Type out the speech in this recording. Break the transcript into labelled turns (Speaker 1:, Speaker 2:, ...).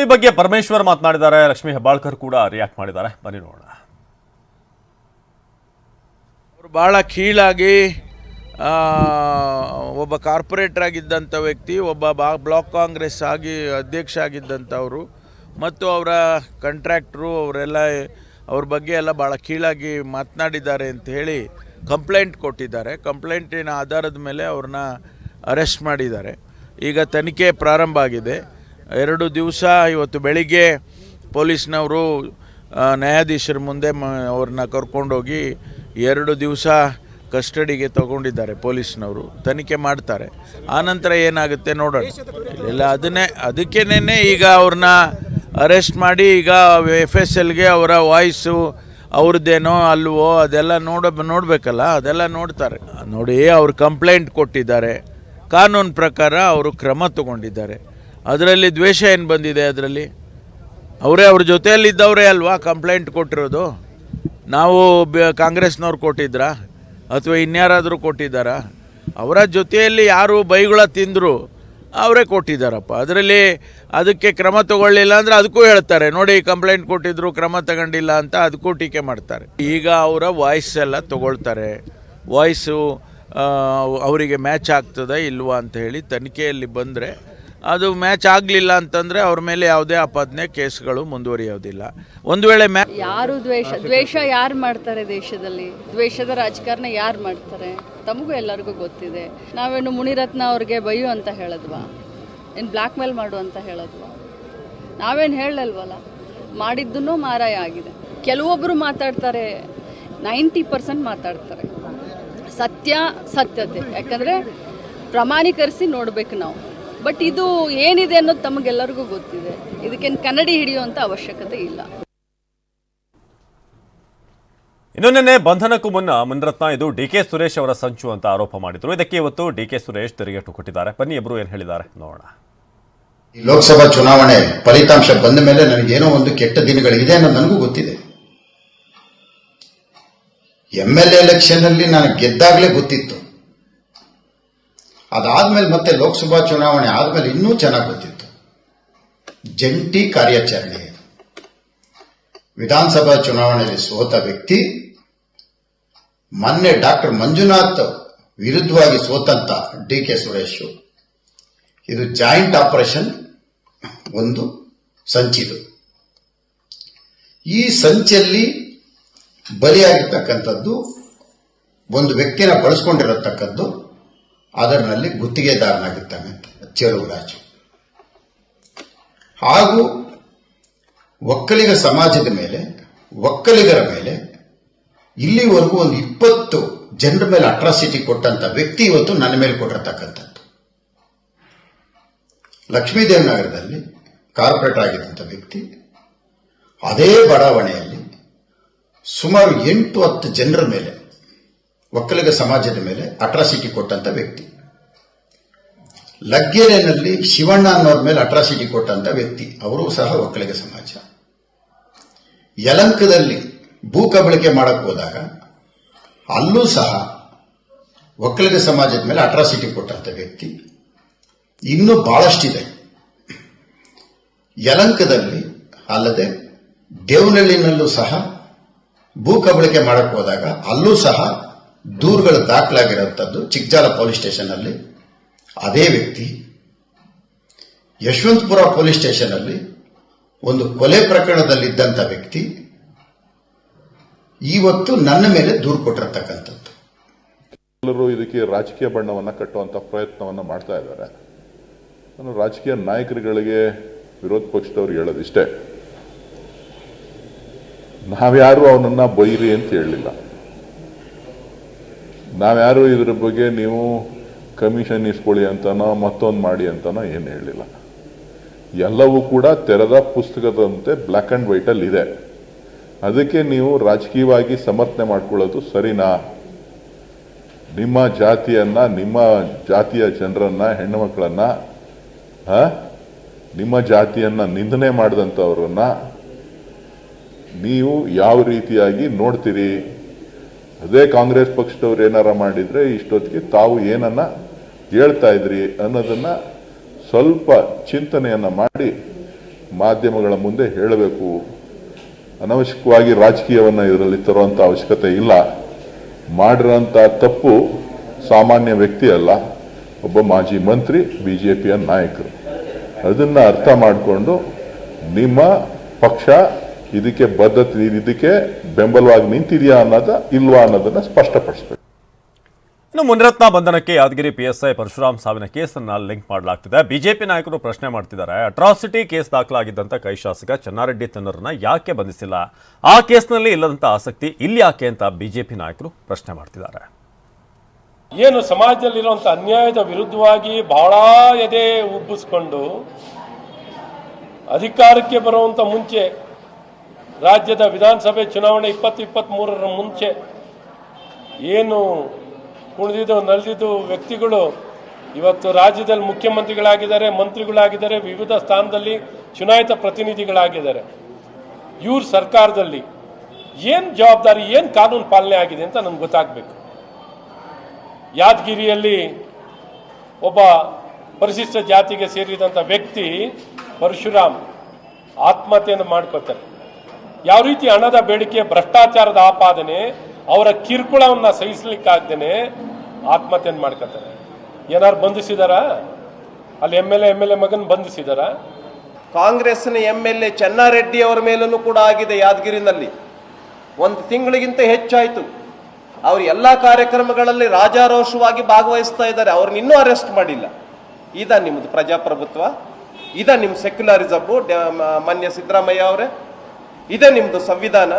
Speaker 1: ಈ ಬಗ್ಗೆ ಪರಮೇಶ್ವರ್ ಮಾತನಾಡಿದ್ದಾರೆ, ಲಕ್ಷ್ಮೀ ಹೆಬ್ಬಾಳ್ಕರ್ ಕೂಡ ರಿಯಾಕ್ಟ್ ಮಾಡಿದ್ದಾರೆ. ಬನ್ನಿ ನೋಡೋಣ.
Speaker 2: ಅವರು ಭಾಳ ಕೀಳಾಗಿ ಒಬ್ಬ ಕಾರ್ಪೊರೇಟರ್ ಆಗಿದ್ದಂಥ ವ್ಯಕ್ತಿ, ಒಬ್ಬ ಬಾ, ಬ್ಲಾಕ್ ಕಾಂಗ್ರೆಸ್ ಆಗಿ ಅಧ್ಯಕ್ಷ ಆಗಿದ್ದಂಥವರು ಮತ್ತು ಅವರ ಕಾಂಟ್ರಾಕ್ಟ್ರು ಅವರೆಲ್ಲ, ಅವ್ರ ಬಗ್ಗೆ ಎಲ್ಲ ಭಾಳ ಕೀಳಾಗಿ ಮಾತನಾಡಿದ್ದಾರೆ ಅಂತ ಹೇಳಿ ಕಂಪ್ಲೇಂಟ್ ಕೊಟ್ಟಿದ್ದಾರೆ. ಕಂಪ್ಲೇಂಟಿನ ಆಧಾರದ ಮೇಲೆ ಅವ್ರನ್ನ ಅರೆಸ್ಟ್ ಮಾಡಿದ್ದಾರೆ. ಈಗ ತನಿಖೆ ಪ್ರಾರಂಭ ಆಗಿದೆ. ಎರಡು ದಿವಸ ಇವತ್ತು ಬೆಳಿಗ್ಗೆ ಪೊಲೀಸ್ನವರು ನ್ಯಾಯಾಧೀಶರ ಮುಂದೆ ಮ, ಅವ್ರನ್ನ ಕರ್ಕೊಂಡೋಗಿ ಎರಡು ದಿವಸ ಕಸ್ಟಡಿಗೆ ತಗೊಂಡಿದ್ದಾರೆ ಪೊಲೀಸ್ನವರು, ತನಿಖೆ ಮಾಡ್ತಾರೆ. ಆನಂತರ ಏನಾಗುತ್ತೆ ನೋಡೋಣ. ಇಲ್ಲ, ಅದನ್ನೇ ಅದಕ್ಕೇನೆ ಈಗ ಅವ್ರನ್ನ ಅರೆಸ್ಟ್ ಮಾಡಿ ಈಗ ಎಫ್ ಎಸ್ ಎಲ್ಗೆ ಅವರ ವಾಯ್ಸು ಅವ್ರದ್ದೇನೋ ಅಲ್ವೋ ಅದೆಲ್ಲ ನೋಡ, ನೋಡಬೇಕಲ್ಲ, ಅದೆಲ್ಲ ನೋಡ್ತಾರೆ. ನೋಡಿ, ಅವ್ರು ಕಂಪ್ಲೇಂಟ್ ಕೊಟ್ಟಿದ್ದಾರೆ. ಕಾನೂನು ಪ್ರಕಾರ ಅವರು ಕ್ರಮ ತಗೊಂಡಿದ್ದಾರೆ. ಅದರಲ್ಲಿ ದ್ವೇಷ ಏನು ಬಂದಿದೆ ಅದರಲ್ಲಿ? ಅವರೇ ಅವ್ರ ಜೊತೆಯಲ್ಲಿದ್ದವರೇ ಅಲ್ವಾ ಕಂಪ್ಲೇಂಟ್ ಕೊಟ್ಟಿರೋದು? ನಾವು ಬ- ಕಾಂಗ್ರೆಸ್ನವ್ರು ಕೊಟ್ಟಿದ್ರಾ? ಅಥವಾ ಇನ್ಯಾರಾದರೂ ಕೊಟ್ಟಿದ್ದಾರಾ? ಅವರ ಜೊತೆಯಲ್ಲಿ ಯಾರು ಬೈಗಳ ತಿಂದರು, ಅವರೇ ಕೊಟ್ಟಿದ್ದಾರಪ್ಪ. ಅದರಲ್ಲಿ ಅದಕ್ಕೆ ಕ್ರಮ ತಗೊಳ್ಳಿಲ್ಲ ಅಂದರೆ ಅದಕ್ಕೂ ಹೇಳ್ತಾರೆ, ನೋಡಿ ಕಂಪ್ಲೇಂಟ್ ಕೊಟ್ಟಿದ್ರು, ಕ್ರಮ ತಗೊಂಡಿಲ್ಲ ಅಂತ ಅದಕ್ಕೂ ಟೀಕೆ ಮಾಡ್ತಾರೆ. ಈಗ ಅವರ ವಾಯ್ಸ್ ಎಲ್ಲ ತಗೊಳ್ತಾರೆ. ವಾಯ್ಸು ಅವರಿಗೆ ಮ್ಯಾಚ್ ಆಗ್ತದ ಇಲ್ವಾ ಅಂತ ಹೇಳಿ ತನಿಖೆಯಲ್ಲಿ ಬಂದರೆ ಅದು ಮ್ಯಾಚ್ ಆಗಲಿಲ್ಲ ಅಂತಂದರೆ ಅವ್ರ ಮೇಲೆ ಯಾವುದೇ ಆಪಾದನೆ ಕೇಸ್ಗಳು ಮುಂದುವರಿಯೋದಿಲ್ಲ. ಒಂದು ವೇಳೆ ಮ್ಯಾ
Speaker 3: ಯಾರು ದ್ವೇಷ ದ್ವೇಷ ಯಾರು ಮಾಡ್ತಾರೆ ದೇಶದಲ್ಲಿ? ದ್ವೇಷದ ರಾಜಕಾರಣ ಯಾರು ಮಾಡ್ತಾರೆ? ತಮಗೂ ಎಲ್ಲರಿಗೂ ಗೊತ್ತಿದೆ. ನಾವೇನು ಮುನಿರತ್ನ ಅವ್ರಿಗೆ ಬೈಯು ಅಂತ ಹೇಳಿದ್ವಾ? ಏನು ಬ್ಲ್ಯಾಕ್ ಮೇಲ್ ಮಾಡು ಅಂತ ಹೇಳಿದ್ವಾ? ನಾವೇನು ಹೇಳಲ್ವಲ್ಲ? ಮಾಡಿದ್ದನ್ನು ಮಾರಾಯ ಆಗಿದೆ. ಕೆಲವೊಬ್ಬರು ಮಾತಾಡ್ತಾರೆ, ನೈಂಟಿ ಪರ್ಸೆಂಟ್ ಮಾತಾಡ್ತಾರೆ. ಸತ್ಯ ಸತ್ಯತೆ. ಯಾಕಂದರೆ ಪ್ರಮಾಣೀಕರಿಸಿ ನೋಡಬೇಕು ನಾವು. ಬಟ್ ಇದು ಏನಿದೆ ಅನ್ನೋದು ತಮಗೆಲ್ಲರಿಗೂ ಗೊತ್ತಿದೆ. ಇದಕ್ಕೇನು ಕನ್ನಡಿ ಹಿಡಿಯುವಂಥ ಅವಶ್ಯಕತೆ ಇಲ್ಲ.
Speaker 1: ಇನ್ನು ನಿನ್ನೆ ಬಂಧನಕ್ಕೂ ಮುನ್ನ ಮುನ್ರತ್ನ ಇದು ಡಿ ಕೆ ಸುರೇಶ್ ಅವರ ಸಂಚು ಅಂತ ಆರೋಪ ಮಾಡಿದ್ರು. ಇದಕ್ಕೆ ಇವತ್ತು ಡಿ ಕೆ ಸುರೇಶ್ ತಿರುಗೇಟು ಕೊಟ್ಟಿದ್ದಾರೆ. ಬನ್ನಿ ಇಬ್ಬರು ಏನು ಹೇಳಿದ್ದಾರೆ? ನೋಡೋಣ.
Speaker 4: ಈ ಲೋಕಸಭಾ ಚುನಾವಣೆ ಫಲಿತಾಂಶ ಬಂದ ಮೇಲೆ ನನಗೇನೋ ಒಂದು ಕೆಟ್ಟ ದಿನಗಳಿದೆ ಅನ್ನೋದು ನನಗೂ ಗೊತ್ತಿದೆ. ಎಂ ಎಲ್ ಎಲೆಕ್ಷನ್ ಅಲ್ಲಿ ನಾನು ಗೆದ್ದಾಗಲೇ ಗೊತ್ತಿತ್ತು. ಅದಾದ್ಮೇಲೆ ಮತ್ತೆ ಲೋಕಸಭಾ ಚುನಾವಣೆ ಆದ್ಮೇಲೆ ಇನ್ನೂ ಚೆನ್ನಾಗಿ ಗೊತ್ತಿತ್ತು. ಜಂಟಿ ಕಾರ್ಯಾಚರಣೆ. ವಿಧಾನಸಭಾ ಚುನಾವಣೆಯಲ್ಲಿ ಸೋತ ವ್ಯಕ್ತಿ, ಮೊನ್ನೆ ಡಾಕ್ಟರ್ ಮಂಜುನಾಥ್ ವಿರುದ್ಧವಾಗಿ ಸೋತಂತ ಡಿ ಕೆ ಸುರೇಶ್. ಇದು ಜಾಯಿಂಟ್ ಆಪರೇಷನ್ ಒಂದು ಸಂಚಿದು. ಈ ಸಂಚಲ್ಲಿ ಬಲಿಯಾಗಿರ್ತಕ್ಕಂಥದ್ದು ಒಂದು ವ್ಯಕ್ತಿನ ಬಳಸ್ಕೊಂಡಿರತಕ್ಕದ್ದು ಅದರಲ್ಲಿ ಗುತ್ತಿಗೆದಾರನಾಗಿದ್ದಾನೆ ರಾಜು. ಹಾಗೂ ಒಕ್ಕಲಿಗ ಸಮಾಜದ ಮೇಲೆ, ಒಕ್ಕಲಿಗರ ಮೇಲೆ ಇಲ್ಲಿವರೆಗೂ ಒಂದು ಇಪ್ಪತ್ತು ಜನರ ಮೇಲೆ ಅಟ್ರಾಸಿಟಿ ಕೊಟ್ಟಂತ ವ್ಯಕ್ತಿ ಇವತ್ತು ನನ್ನ ಮೇಲೆ ಕೊಟ್ಟಿರತಕ್ಕಂಥದ್ದು. ಲಕ್ಷ್ಮೀದೇವ್ ನಗರದಲ್ಲಿ ಕಾರ್ಪೊರೇಟ್ ಆಗಿದ್ದಂಥ ವ್ಯಕ್ತಿ, ಅದೇ ಬಡಾವಣೆಯಲ್ಲಿ ಸುಮಾರು ಎಂಟು ಹತ್ತು ಜನರ ಮೇಲೆ ಒಕ್ಕಲಿಗ ಸಮಾಜದ ಮೇಲೆ ಅಟ್ರಾಸಿಟಿ ಕೊಟ್ಟಂತ ವ್ಯಕ್ತಿ. ಲಗ್ಗೆರೆನಲ್ಲಿ ಶಿವಣ್ಣ ಅನ್ನೋರ ಮೇಲೆ ಅಟ್ರಾಸಿಟಿ ಕೊಟ್ಟಂತ ವ್ಯಕ್ತಿ. ಅವರು ಸಹ ಒಕ್ಕಲಿಗ ಸಮಾಜ. ಯಲಂಕದಲ್ಲಿ ಭೂ ಕಬಳಿಕೆ ಮಾಡಕ್ಕೆ ಹೋದಾಗ ಅಲ್ಲೂ ಸಹ ಒಕ್ಕಲಿಗ ಸಮಾಜದ ಮೇಲೆ ಅಟ್ರಾಸಿಟಿ ಕೊಟ್ಟಂತ ವ್ಯಕ್ತಿ. ಇನ್ನೂ ಬಹಳಷ್ಟಿದೆ. ಯಲಂಕದಲ್ಲಿ ಅಲ್ಲದೆ ದೇವನಹಳ್ಳಿನಲ್ಲೂ ಸಹ ಭೂ ಕಬಳಿಕೆ ಮಾಡಕ್ಕೆ ಹೋದಾಗ ಅಲ್ಲೂ ಸಹ ದೂರುಗಳು ದಾಖಲಾಗಿರುವಂಥದ್ದು ಚಿಕ್ಕಜಾಲ ಪೊಲೀಸ್ ಸ್ಟೇಷನ್ ಅಲ್ಲಿ ಅದೇ ವ್ಯಕ್ತಿ ಯಶವಂತಪುರ ಪೊಲೀಸ್ ಸ್ಟೇಷನ್ ಅಲ್ಲಿ ಒಂದು ಕೊಲೆ ಪ್ರಕರಣದಲ್ಲಿದ್ದಂಥ ವ್ಯಕ್ತಿ ಇವತ್ತು ನನ್ನ ಮೇಲೆ ದೂರು ಕೊಟ್ಟಿರತಕ್ಕಂಥದ್ದು.
Speaker 5: ಎಲ್ಲರೂ ಇದಕ್ಕೆ ರಾಜಕೀಯ ಬಣ್ಣವನ್ನು ಕಟ್ಟುವಂಥ ಪ್ರಯತ್ನವನ್ನು ಮಾಡ್ತಾ ಇದ್ದಾರೆ. ನಾನು ರಾಜಕೀಯ ನಾಯಕರುಗಳಿಗೆ ವಿರೋಧ ಪಕ್ಷದವ್ರು ಹೇಳೋದಿಷ್ಟೇ. ನಾವ್ಯಾರು ಅವನನ್ನ ಬೈರಿ ಅಂತ ಹೇಳಲಿಲ್ಲ. ನಾವ್ಯಾರು ಇದ್ರ ಬಗ್ಗೆ ನೀವು ಕಮಿಷನ್ ಇಸ್ಕೊಳ್ಳಿ ಅಂತನೋ ಮತ್ತೊಂದು ಮಾಡಿ ಅಂತನೋ ಏನು ಹೇಳಿಲ್ಲ. ಎಲ್ಲವೂ ಕೂಡ ತೆರೆದ ಪುಸ್ತಕದಂತೆ ಬ್ಲ್ಯಾಕ್ ಅಂಡ್ ವೈಟಲ್ಲಿ ಇದೆ. ಅದಕ್ಕೆ ನೀವು ರಾಜಕೀಯವಾಗಿ ಸಮರ್ಥನೆ ಮಾಡ್ಕೊಳ್ಳೋದು ಸರಿನಾ? ನಿಮ್ಮ ಜಾತಿಯನ್ನ, ನಿಮ್ಮ ಜಾತಿಯ ಜನರನ್ನ, ಹೆಣ್ಣು ಮಕ್ಕಳನ್ನು ನಿಮ್ಮ ಜಾತಿಯನ್ನ ನಿಂದನೆ ಮಾಡಿದಂಥವ್ರನ್ನ ನೀವು ಯಾವ ರೀತಿಯಾಗಿ ನೋಡ್ತೀರಿ? ಅದೇ ಕಾಂಗ್ರೆಸ್ ಪಕ್ಷದವ್ರು ಏನಾರ ಮಾಡಿದ್ರೆ ಇಷ್ಟೊತ್ತಿಗೆ ತಾವು ಏನನ್ನ ಹೇಳ್ತಾ ಇದ್ರಿ ಅನ್ನೋದನ್ನ ಸ್ವಲ್ಪ ಚಿಂತನೆಯನ್ನ ಮಾಡಿ ಮಾಧ್ಯಮಗಳ ಮುಂದೆ ಹೇಳಬೇಕು. ಅನವಶ್ಯಕವಾಗಿ ರಾಜಕೀಯವನ್ನು ಇದರಲ್ಲಿ ತರುವಂಥ ಅವಶ್ಯಕತೆ ಇಲ್ಲ. ಮಾಡಿರೋಂಥ ತಪ್ಪು ಸಾಮಾನ್ಯ ವ್ಯಕ್ತಿ ಅಲ್ಲ, ಒಬ್ಬ ಮಾಜಿ ಮಂತ್ರಿ ಬಿ ಜೆ ಪಿಯ ನಾಯಕರು. ಅದನ್ನು ಅರ್ಥ ಮಾಡಿಕೊಂಡು ನಿಮ್ಮ ಪಕ್ಷ ಇದಕ್ಕೆ ಬದ್ಧತೆ ಇದಕ್ಕೆ ಬೆಂಬಲವಾಗಿ ನಿಂತಿದೆಯಾ ಅನ್ನೋದ ಇಲ್ವಾ ಅನ್ನೋದನ್ನ ಸ್ಪಷ್ಟಪಡಿಸಬೇಕು.
Speaker 1: ಇನ್ನು ಮುನಿರತ್ನ ಬಂಧನಕ್ಕೆ ಯಾದಗಿರಿ ಪಿಎಸ್ಐ ಪರಶುರಾಮ್ ಸಾವಿನ ಕೇಸನ್ನ ಲಿಂಕ್ ಮಾಡಲಾಗ್ತಿದೆ. ಬಿಜೆಪಿ ನಾಯಕರು ಪ್ರಶ್ನೆ ಮಾಡ್ತಿದ್ದಾರೆ. ಅಟ್ರಾಸಿಟಿ ಕೇಸ್ ದಾಖಲಾಗಿದ್ದಂಥ ಕೈ ಶಾಸಕ ಚೆನ್ನಾರೆಡ್ಡಿ ತನ್ನರನ್ನ ಯಾಕೆ ಬಂಧಿಸಿಲ್ಲ? ಆ ಕೇಸ್ನಲ್ಲಿ ಇಲ್ಲದಂತ ಆಸಕ್ತಿ ಇಲ್ಲಿ ಯಾಕೆ ಅಂತ ಬಿಜೆಪಿ ನಾಯಕರು ಪ್ರಶ್ನೆ ಮಾಡ್ತಿದ್ದಾರೆ.
Speaker 6: ಏನು ಸಮಾಜದಲ್ಲಿರುವಂಥ ಅನ್ಯಾಯದ ವಿರುದ್ಧವಾಗಿ ಬಹಳ ಎದೆ ಉಬ್ಬಿಸ್ಕೊಂಡು ಅಧಿಕಾರಕ್ಕೆ ಬರುವಂಥ ಮುಂಚೆ ರಾಜ್ಯದ ವಿಧಾನಸಭೆ ಚುನಾವಣೆ ಇಪ್ಪತ್ತು ಇಪ್ಪತ್ತ್ಮೂರರ ಮುಂಚೆ ಏನು ಕುಣಿದಿದ್ದು ನಲಿದಿದ್ದು ವ್ಯಕ್ತಿಗಳು ಇವತ್ತು ರಾಜ್ಯದಲ್ಲಿ ಮುಖ್ಯಮಂತ್ರಿಗಳಾಗಿದ್ದಾರೆ, ಮಂತ್ರಿಗಳಾಗಿದ್ದಾರೆ, ವಿವಿಧ ಸ್ಥಾನದಲ್ಲಿ ಚುನಾಯಿತ ಪ್ರತಿನಿಧಿಗಳಾಗಿದ್ದಾರೆ. ಇವ್ರ ಸರ್ಕಾರದಲ್ಲಿ ಏನು ಜವಾಬ್ದಾರಿ, ಏನು ಕಾನೂನು ಪಾಲನೆ ಆಗಿದೆ ಅಂತ ನನಗೆ ಗೊತ್ತಾಗಬೇಕು. ಯಾದಗಿರಿಯಲ್ಲಿ ಒಬ್ಬ ಪರಿಶಿಷ್ಟ ಜಾತಿಗೆ ಸೇರಿದಂಥ ವ್ಯಕ್ತಿ ಪರಶುರಾಮ್ ಆತ್ಮಹತ್ಯೆಯನ್ನು ಮಾಡ್ಕೋತಾರೆ ಯಾವ ರೀತಿ ಹಣದ ಬೇಡಿಕೆ, ಭ್ರಷ್ಟಾಚಾರದ ಆಪಾದನೆ, ಅವರ ಕಿರುಕುಳವನ್ನು ಸಹಿಸ್ಲಿಕ್ಕಾಗ್ದೇನೆ ಆತ್ಮಹತ್ಯೆಯನ್ನು ಮಾಡ್ಕೊತಾರೆ. ಏನಾರು ಬಂಧಿಸಿದಾರ? ಅಲ್ಲಿ M L A, M L A ಮಗನ ಬಂಧಿಸಿದಾರ?
Speaker 7: ಕಾಂಗ್ರೆಸ್ನ ಎಂ ಎಲ್ ಎ ಚೆನ್ನಾರೆಡ್ಡಿ ಅವರ ಮೇಲೂ ಕೂಡ ಆಗಿದೆ ಯಾದಗಿರಿನಲ್ಲಿ. ಒಂದು ತಿಂಗಳಿಗಿಂತ ಹೆಚ್ಚಾಯಿತು. ಅವರು ಎಲ್ಲ ಕಾರ್ಯಕ್ರಮಗಳಲ್ಲಿ ರಾಜಾರೋಷವಾಗಿ ಭಾಗವಹಿಸ್ತಾ ಇದ್ದಾರೆ. ಅವ್ರನ್ನ ಇನ್ನೂ ಅರೆಸ್ಟ್ ಮಾಡಿಲ್ಲ. ಇದ ನಿಮ್ಮದು ಪ್ರಜಾಪ್ರಭುತ್ವ. ಇದ ನಿಮ್ಮ ಸೆಕ್ಯುಲರಿಸಮು ಮಾನ್ಯ ಸಿದ್ದರಾಮಯ್ಯ ಅವರೇ. ಇದೇ ನಿಮ್ಮದು ಸಂವಿಧಾನ.